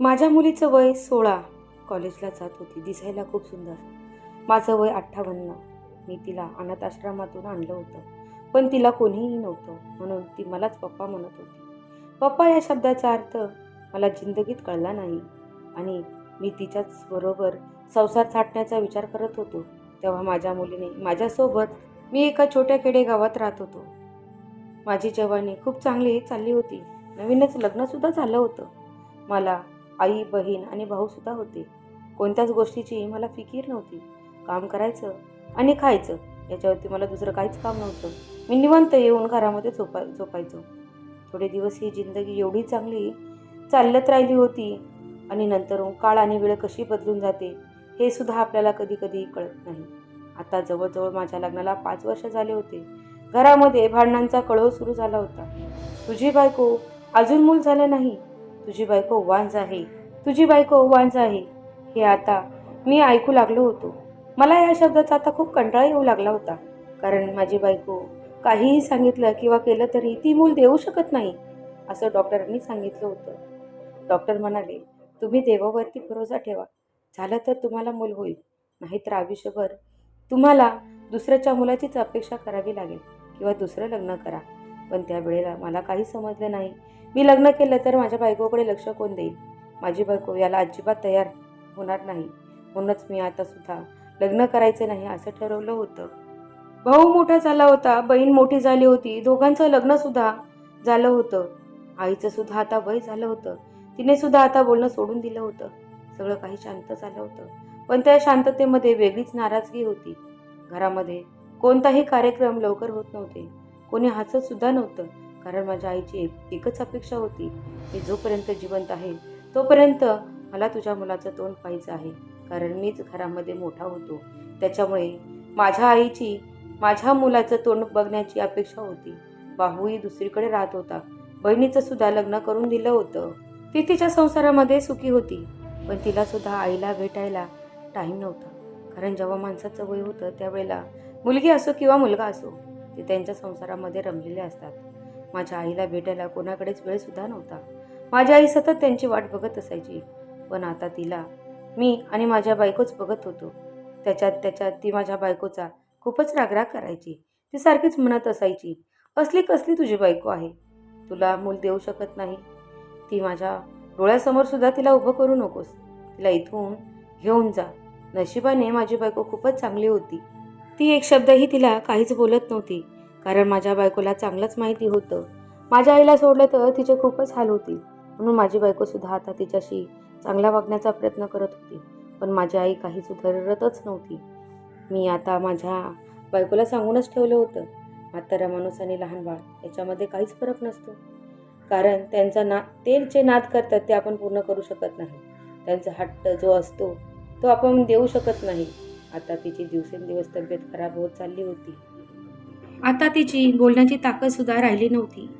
माझ्या मुलीचं वय सोळा. कॉलेजला जात होती. दिसायला खूप सुंदर. माझं वय अठ्ठावन्न. मी तिला अनाथ आश्रमातून आणलं होतं. पण तिला कोणीही नव्हतं. म्हणून ती मलाच पप्पा म्हणत होती. पप्पा या शब्दाचा अर्थ मला जिंदगीत कळला नाही. आणि मी तिच्याच बरोबर संसार थाटण्याचा विचार करत होतो. तेव्हा माझ्या मुलीने माझ्यासोबत मी एका छोट्या खेडेगावात राहत होतो. माझी जवानी खूप चांगली चालली होती. नवीनच लग्नसुद्धा झालं होतं. मला आई बहीण आणि भाऊसुद्धा होते. कोणत्याच गोष्टीची मला फिकीर नव्हती. काम करायचं आणि खायचं याच्यावरती मला दुसरं काहीच काम नव्हतं. मी निवांत येऊन घरामध्ये झोपा झोपायचो. थोडे दिवस ही जिंदगी एवढी चांगली चालत राहिली होती आणि नंतर काळ आणि वेळ कशी बदलून जाते हे सुद्धा आपल्याला कधी कधी कळत नाही. आता जवळजवळ माझ्या लग्नाला पाच वर्ष झाले होते. घरामध्ये भांडणांचा कळव सुरू झाला होता. तुझी बायको अजून मूल झालं नाही. तुझी बायको वांज आहे. तुझी बायको वांज आहे. हे आता मी ऐकू लागलो होतो. मला या शब्दाचा आता खूप कंटाळा येऊ लागला होता. कारण माझी बायको काहीही सांगितलं किंवा केलं तरी ती मूल देऊ शकत नाही असं डॉक्टरांनी सांगितलं होतं. डॉक्टर म्हणाले तुम्ही देवावरती भरोसा ठेवा. झालं तर तुम्हाला मूल होईल. नाहीतर आयुष्यभर तुम्हाला दुसऱ्याच्या मुलाचीच अपेक्षा करावी लागेल किंवा दुसरं लग्न करा. पण त्या वेळेला मला काही समजलं नाही. मी लग्न केलं तर माझ्या बायकोकडे लक्ष कोण देईल? माझी बायको याला अजिबात तयार होणार नाही. म्हणूनच मी आता सुद्धा लग्न करायचं नाही असं ठरवलं होतं. भाऊ मोठा झाला होता बहीण मोठी झाली होती दोघांचं लग्नसुद्धा झालं होतं. आईचं सुद्धा आता वय झालं होतं. तिने सुद्धा आता बोलणं सोडून दिलं होतं. सगळं काही शांत झालं होतं. पण त्या शांततेमध्ये वेगळीच नाराजगी होती. घरामध्ये कोणताही कार्यक्रम लवकर होत नव्हते. कोणी हसत सुद्धा नव्हतं. कारण माझ्या आईची एक एकच अपेक्षा होती. मी जोपर्यंत जिवंत आहे तोपर्यंत मला तुझ्या मुलाचं तोंड पाहिजे आहे. कारण मीच घरामध्ये मोठा होतो. त्याच्यामुळे माझ्या आईची माझ्या मुलाचं तोंड बघण्याची अपेक्षा होती. बाहूही दुसरीकडे राहत होता. बहिणीचं सुद्धा लग्न करून दिलं होतं. ती तिच्या संसारामध्ये सुखी होती. पण तिला सुद्धा आईला भेटायला टाईम नव्हता. कारण जेव्हा माणसाचं वय होतं त्यावेळेला मुलगी असो किंवा मुलगा असो ते त्यांच्या संसारामध्ये रमलेले असतात. माझ्या आईला भेटायला कोणाकडेच वेळसुद्धा नव्हता. माझी आई सतत त्यांची वाट बघत असायची. पण आता तिला मी आणि माझ्या बायकोच बघत होतो. त्याच्यात त्याच्यात ती माझ्या बायकोचा खूपच रागराग करायची. ती सारखीच म्हणत असायची असली कसली तुझी बायको आहे? तुला मूल देऊ शकत नाही. ती माझ्या डोळ्यासमोर सुद्धा तिला उभं करू नकोस. तिला इथून घेऊन जा. नशिबाने माझी बायको खूपच चांगली होती. ती एक शब्दही तिला काहीच बोलत नव्हती कारण माझ्या बायकोला चांगलंच माहिती होतं. माझ्या आईला सोडलं तर तिचे खूपच हाल होतील. म्हणून माझी बायकोसुद्धा आता तिच्याशी चांगला वागण्याचा प्रयत्न करत होती. पण माझी आई काही सुधारतच नव्हती. मी आता माझ्या बायकोला सांगूनच ठेवलं होतं. म्हातारा माणूस आणि लहान बाळ याच्यामध्ये काहीच फरक नसतो. कारण त्यांचा ना ते जे नाद करतात ते आपण पूर्ण करू शकत नाही. त्यांचा हट्ट जो असतो तो आपण देऊ शकत नाही. आता तिची दिवसेंदिवस तब्येत खराब होत चालली होती. आता तिची बोलण्याची ताकदसुद्धा राहिली नव्हती.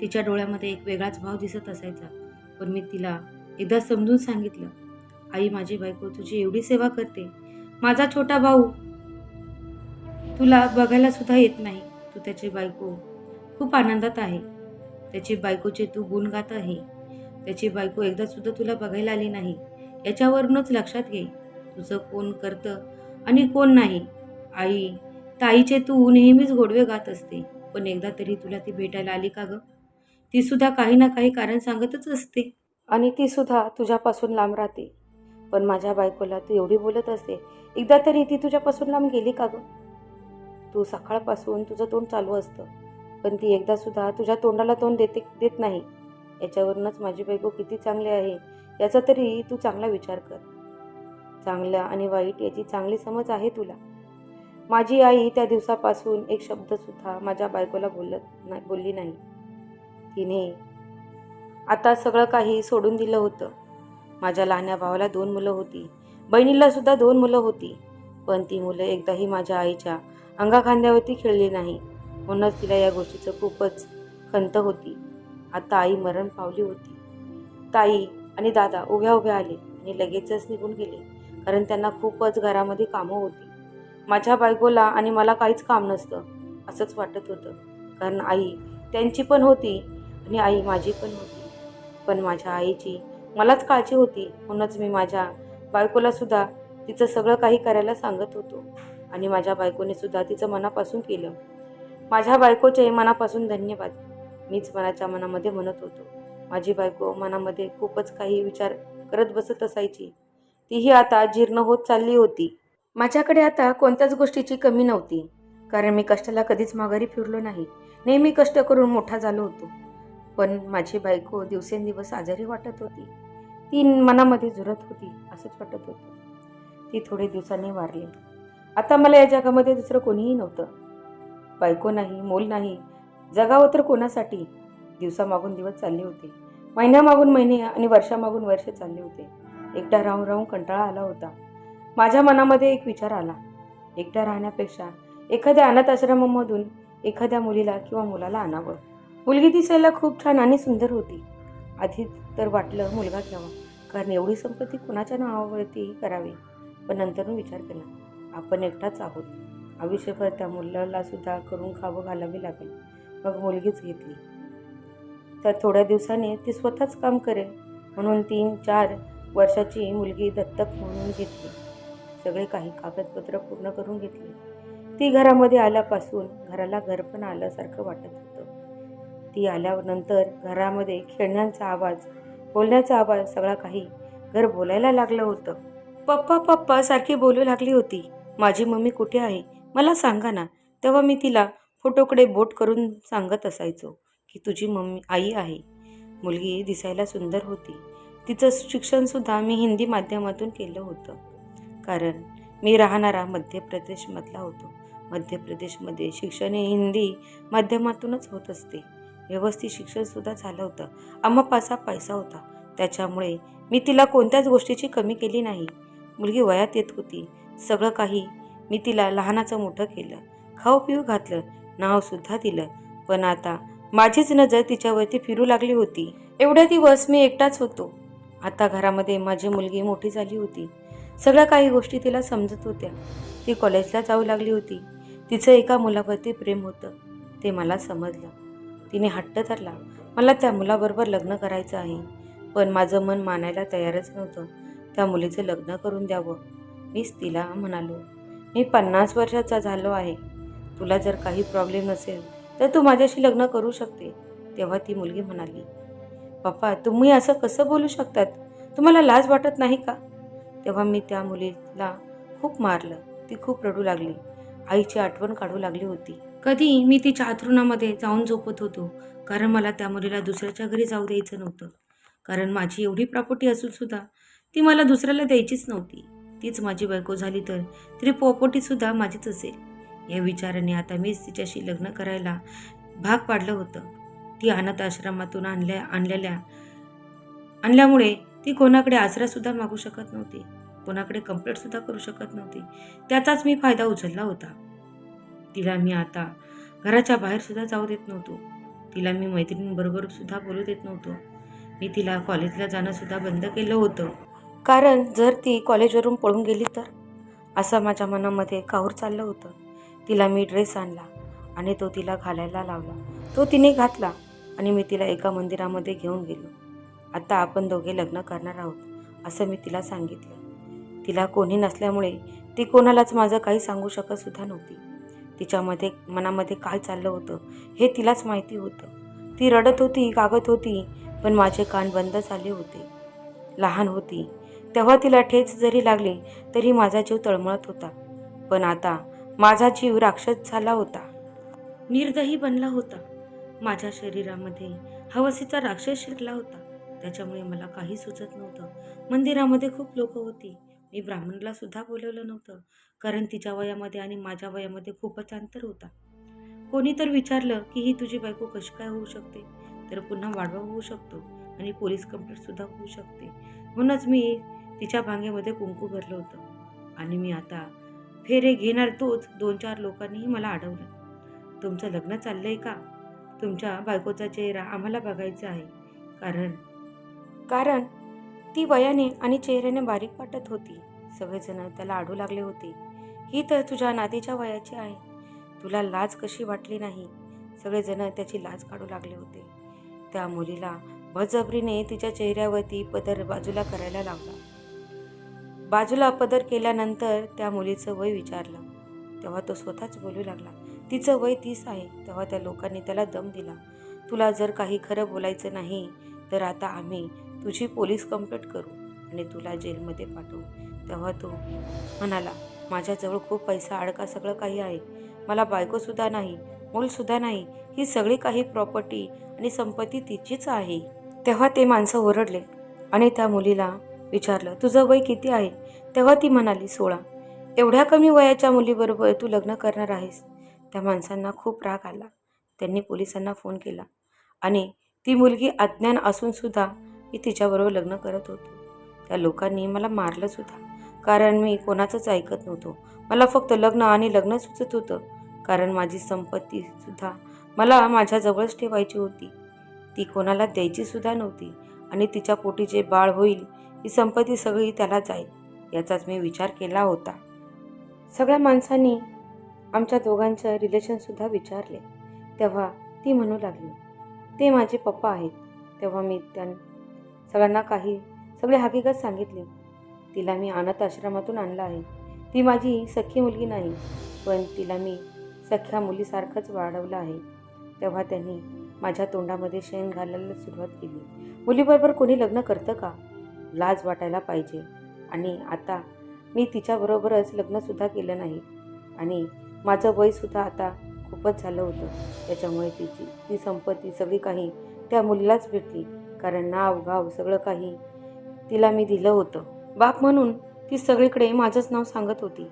तिच्या डोळ्यामध्ये एक वेगळाच भाव दिसत असायचा. पण मी तिला एकदा समजून सांगितलं आई माझी बायको तुझी एवढी सेवा करते. माझा छोटा भाऊ तुला बघायला सुद्धा येत नाही. तू त्याची बायको खूप आनंदात आहे. त्याची बायकोचे तू गुण गात आहे. त्याची बायको एकदा सुद्धा तुला बघायला आली नाही. याच्यावरूनच लक्षात घे. तुझं कोण करतं आणि कोण नाही. आई ताईचे तू नेहमीच गोडवे गात असते. पण एकदा तरी तुला ती भेटायला आली का गं? ती सुद्धा काही ना काही कारण सांगतच असते. आणि ती सुद्धा तुझ्यापासून लांब राहते. पण माझ्या बायकोला तू एवढी बोलत असते. एकदा तरी ती तुझ्यापासून लांब गेली का गं? तू सकाळपासून तुझं तोंड चालू असतं. पण ती एकदा सुद्धा तुझ्या तोंडाला तोंड देते देत नाही. याच्यावरूनच माझी बायको किती चांगली आहे याचा तरी तू चांगला विचार कर. चांगल्या आणि वाईट याची चांगली समज आहे तुला. माझी आई त्या दिवसापासून एक शब्दसुद्धा माझ्या बायकोला बोलत नाही बोलली नाही. तिने आता सगळं काही सोडून दिलं होतं. माझ्या लहान्या भावाला दोन मुलं होती. बहिणीला सुद्धा दोन मुलं होती. पण ती मुलं एकदाही माझ्या आईच्या अंगाखांद्यावरती खेळली नाही. म्हणूनच तिला या गोष्टीचं खूपच खंत होती. आता आई मरण पावली होती. ताई आणि दादा उभ्या उभ्या आले आणि लगेचच निघून गेले कारण त्यांना खूपच घरामध्ये कामं होती. माझ्या बायकोला आणि मला काहीच काम नसतं असंच वाटत होतं. कारण आई त्यांची पण होती आणि आई माझी पण होती. पण माझ्या आईची मलाच काळजी होती. म्हणूनच मी माझ्या बायकोलासुद्धा तिचं सगळं काही करायला सांगत होतो. आणि माझ्या बायकोने सुद्धा तिचं मनापासून केलं. माझ्या बायकोचे मनापासून धन्यवाद. मीच मनाच्या मनामध्ये म्हणत होतो. माझी बायको मनामध्ये खूपच काही विचार करत बसत असायची. तीही आता जीर्ण होत चालली होती. माझ्याकडे आता कोणत्याच गोष्टीची कमी नव्हती. कारण मी कष्टाला कधीच माघारी फिरलो नाही. नेहमी कष्ट करून मोठा झालो होतो. पण माझी बायको दिवसेंदिवस आजारी वाटत होती. ती मनामध्ये झुरत होती असंच वाटत होतं. ती थोडे दिवसांनी वारली. आता मला या जगामध्ये दुसरं कोणीही नव्हतं. बायको नाही मोल नाही जगावं तर कोणासाठी? दिवसामागून दिवस चालले होते. महिन्यामागून महिने आणि वर्षामागून वर्ष चालले होते. एकटा राहून राहून कंटाळा आला होता. माझ्या मनामध्ये एक विचार आला. एकटा राहण्यापेक्षा एखाद्या अनाथ आश्रमामधून एखाद्या मुलीला किंवा मुलाला आणावं. मुलगी दिसायला खूप छान आणि सुंदर होती. आधी तर वाटलं मुलगा घ्यावा कारण एवढी संपत्ती कुणाच्या नावावरती करावी? पण नंतर विचार केला आपण एकटाच आहोत. आयुष्यभर त्या मुलाला सुद्धा करून खावं घालावे लागेल. मग मुलगीच घेतली. तर थोड्या दिवसाने ती स्वतःच काम करेल म्हणून तीन चार वर्षाची मुलगी दत्तक म्हणून घेतली. सगळे काही कागदपत्र पूर्ण करून घेतली. ती घरामध्ये आल्यापासून घराला घर पण आल्यासारखं वाटत होतं. ती आल्यानंतर घरामध्ये खेळण्यांचा आवाज बोलण्याचा आवाज सगळा काही घर बोलायला लागलं होतं. पप्पा पप्पा सारखी बोलू लागली होती. माझी मम्मी कुठे आहे? मला सांगा ना. तेव्हा मी तिला फोटोकडे बोट करून सांगत असायचो की तुझी मम्मी आई आहे. मुलगी दिसायला सुंदर होती. तिचं शिक्षणसुद्धा मी हिंदी माध्यमातून केलं होतं. कारण मी राहणारा मध्य प्रदेशमधला होतो. मध्य प्रदेशमध्ये शिक्षण हे हिंदी माध्यमातूनच होत असते. व्यवस्थित शिक्षणसुद्धा झालं होतं. आम्हापासा पैसा होता. त्याच्यामुळे मी तिला कोणत्याच गोष्टीची कमी केली नाही. मुलगी वयात येत होती. सगळं काही मी तिला लहानाचं मोठं केलं. खाऊ पिऊ घातलं नावसुद्धा दिलं. पण आता माझीच नजर तिच्यावरती फिरू लागली होती. एवढ्या दिवस मी एकटाच होतो. आता घरामध्ये माझी मुलगी मोठी झाली होती. सगळ्या काही गोष्टी तिला समजत होत्या. ती कॉलेजला जाऊ लागली होती. तिचं एका मुलावरती प्रेम होतं. ते मला समजलं. तिने हट्ट धरला. मला त्या मुलाबरोबर लग्न करायचं आहे. पण माझं मन मानायला तयारच नव्हतं. त्या मुलीचं लग्न करून द्यावं. मीच तिला म्हणालो मी पन्नास वर्षाचा झालो आहे. तुला जर काही प्रॉब्लेम नसेल तर तू माझ्याशी लग्न करू शकते. तेव्हा ती मुलगी म्हणाली पप्पा तुम्ही असं कसं बोलू शकतात? तुम्हाला लाज वाटत नाही का? तेव्हा मी त्या मुलीला खूप मारलं. ती खूप रडू लागली. आईची आठवण काढू लागली होती. कधी मी तिच्या आथरुणामध्ये जाऊन झोपत होतो कारण मला त्या मुलीला दुसऱ्याच्या घरी जाऊ द्यायचं नव्हतं. कारण माझी एवढी प्रॉपर्टी असूनसुद्धा ती मला दुसऱ्याला द्यायचीच नव्हती. तीच माझी बायको झाली तर तरी प्रॉपर्टीसुद्धा माझीच असेल. या विचाराने आता मीच तिच्याशी लग्न करायला भाग पाडलं होतं. ती अनाथ आश्रमातून आणल्या आणलेल्या आणल्यामुळे ती कोणाकडे आसरासुद्धा मागू शकत नव्हती. कोणाकडे कंप्लेंटसुद्धा करू शकत नव्हती. त्याचाच मी फायदा उचलला होता. तिला मी आता घराच्या बाहेरसुद्धा जाऊ देत नव्हतो. तिला मी मैत्रिणींबरोबर सुद्धा बोलू देत नव्हतो. मी तिला कॉलेजला जाणंसुद्धा बंद केलं होतं. कारण जर ती कॉलेजवरून पळून गेली तर? असं माझ्या मनामध्ये काहूर चाललं होतं. तिला मी ड्रेस आणला आणि तो तिला घालायला लावला. तो तिने घातला आणि मी तिला एका मंदिरामध्ये घेऊन गेलो. आता आपण दोघे लग्न करणार आहोत असं मी तिला सांगितलं. तिला कोणी नसल्यामुळे ती कोणालाच माझं काही सांगू शकत सुद्धा नव्हती. तिच्यामध्ये मनामध्ये काय चाललं होतं हे तिलाच माहिती होतं. ती रडत होती कागत होती पण माझे कान बंद झाले होते. लहान होती. तेव्हा तिला ठेच जरी लागली तरी माझा जीव तळमळत होता. पण आता माझा जीव राक्षस झाला होता. निर्दयी बनला होता. माझ्या शरीरामध्ये हवसीचा राक्षस शिरला होता. त्याच्यामुळे मला काही सुचत नव्हतं. मंदिरामध्ये खूप लोक होती. मी ब्राह्मणलासुद्धा बोलवलं नव्हतं कारण तिच्या वयामध्ये आणि माझ्या वयामध्ये खूपच अंतर होता. कोणी तर विचारलं की ही तुझी बायको कशी काय होऊ शकते? तर पुन्हा वाढवा होऊ शकतो आणि पोलीस कंप्लेंटसुद्धा होऊ शकते. म्हणूनच मी तिच्या भांगेमध्ये कुंकू भरलं होतं आणि मी आता फेरे घेणार तोच दोन चार लोकांनीही मला अडवलं. तुमचं लग्न चाललं आहे का? तुमच्या बायकोचा चेहरा आम्हाला बघायचा आहे. कारण कारण ती वयाने आणि चेहऱ्याने बारीक वाटत होती. सगळेजण त्याला आडू लागले होते. ही तर तुझ्या नातीच्या वयाची आहे. तुला लाज कशी वाटली नाही? सगळेजण त्याची लाज काढू लागले होते. त्या मुलीला बजबरीने तिच्या चेहऱ्यावरती पदर बाजूला करायला लावला. बाजूला पदर केल्यानंतर त्या मुलीचं वय विचारलं. तेव्हा तो स्वतःच बोलू लागला. तिचं वय तीस आहे. तेव्हा त्या लोकांनी त्याला दम दिला. तुला जर काही खरं बोलायचं नाही तर आता आम्ही तुझी पोलीस कंप्लेंट करू आणि तुला जेलमध्ये पाठवू. तेव्हा तो म्हणाला माझ्याजवळ खूप पैसा अडका सगळं काही आहे. मला बायकोसुद्धा नाही मूलसुद्धा नाही. ही सगळी काही प्रॉपर्टी आणि संपत्ती तिचीच आहे. तेव्हा ते माणसं ओरडले आणि त्या मुलीला विचारलं तुझं वय किती आहे? तेव्हा ती म्हणाली सोळा. एवढ्या कमी वयाच्या मुलीबरोबर तू लग्न करणार आहेस. त्या माणसांना खूप राग आला. त्यांनी पोलिसांना फोन केला आणि ती मुलगी अज्ञान असूनसुद्धा मी तिच्याबरोबर लग्न करत होतो. त्या लोकांनी मला मारलं सुद्धा. कारण मी कोणाचंच ऐकत नव्हतो. मला फक्त लग्न आणि लग्न सुचत होतं. कारण माझी संपत्तीसुद्धा मला माझ्याजवळच ठेवायची होती. ती कोणाला द्यायचीसुद्धा नव्हती. आणि तिच्या पोटी जे बाळ होईल ही संपत्ती सगळी त्याला जाईल याचाच मी विचार केला होता. सगळ्या माणसांनी आमच्या दोघांचं रिलेशनसुद्धा विचारले. तेव्हा ती म्हणू लागली ते माझे पप्पा आहेत. तेव्हा मी त्यां सगळ्यांना काही सगळी हकीकत सांगितली. तिला मी अनाथ आश्रमातून आणलं आहे. ती माझी सख्खी मुलगी नाही पण तिला मी सख्या मुलीसारखंच वाढवलं आहे. तेव्हा त्यांनी माझ्या तोंडामध्ये शेण घालायला सुरुवात केली. मुलीबरोबर कोणी लग्न करतं का? लाज वाटायला पाहिजे. आणि आता मी तिच्याबरोबरच लग्नसुद्धा केलं नाही. आणि माझं वयसुद्धा आता खूपच झालं होतं. त्याच्यामुळे तिची ती संपत्ती सगळी काही त्या मुलीलाच भेटली. कारण नाव गाव सगळं काही तिला मी दिलं होतं. बाप म्हणून ती सगळीकडे माझंच नाव सांगत होती.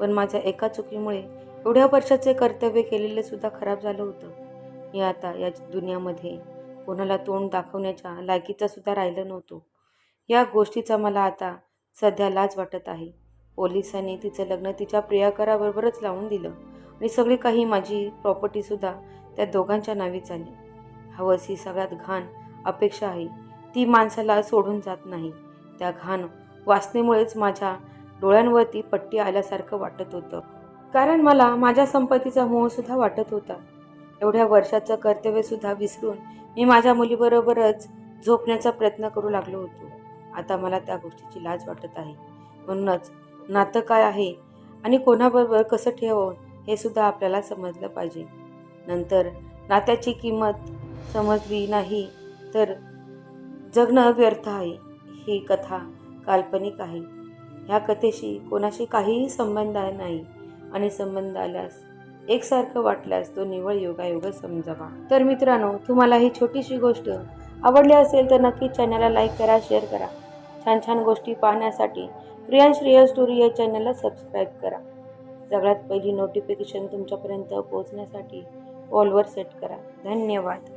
पण माझ्या एका चुकीमुळे एवढ्या वर्षाचे कर्तव्य केलेले सुद्धा खराब झालं होतं. मी आता या दुनियामध्ये कोणाला तोंड दाखवण्याच्या लायकीचा सुद्धा राहिलं नव्हतो. या गोष्टीचा मला आता सध्या लाज वाटत आहे. पोलिसांनी तिचं लग्न तिच्या प्रियाकराबरोबरच लावून दिलं आणि सगळी काही माझी प्रॉपर्टीसुद्धा त्या दोघांच्या नावी झाली. हवस ही सगळ्यात घाण अपेक्षा आहे. ती माणसाला सोडून जात नाही. त्या घाण वासनेमुळेच माझ्या डोळ्यांवरती पट्टी आल्यासारखं वाटत होतं. कारण मला माझ्या संपत्तीचा मोहसुद्धा वाटत होता. एवढ्या वर्षाचं कर्तव्यसुद्धा विसरून मी माझ्या मुलीबरोबरच झोपण्याचा प्रयत्न करू लागलो होतो. आता मला त्या गोष्टीची लाज वाटत आहे. म्हणूनच नातं काय आहे आणि कोणाबरोबर कसं ठेवावं हे सुद्धा आपल्याला समजलं पाहिजे. नंतर नात्याची किंमत समजली नाही. तर जगणं व्यर्थ आहे ही कथा काल्पनिक आहे. ह्या कथेशी कोणाशी काहीही संबंध नाही आणि संबंध आल्यास एकसारखं वाटल्यास तो निवळ योगायोग समजावा. तर मित्रांनो तुम्हाला ही छोटीशी गोष्ट आवडली असेल तर नक्कीच चॅनलला लाईक करा शेअर करा. छान छान गोष्टी पाहण्यासाठी प्रियांश रिअल स्टोरी या चॅनलला सबस्क्राईब करा. सगळ्यात पहिली नोटिफिकेशन तुमच्यापर्यंत पोहोचण्यासाठी ऑलवर सेट करा. धन्यवाद.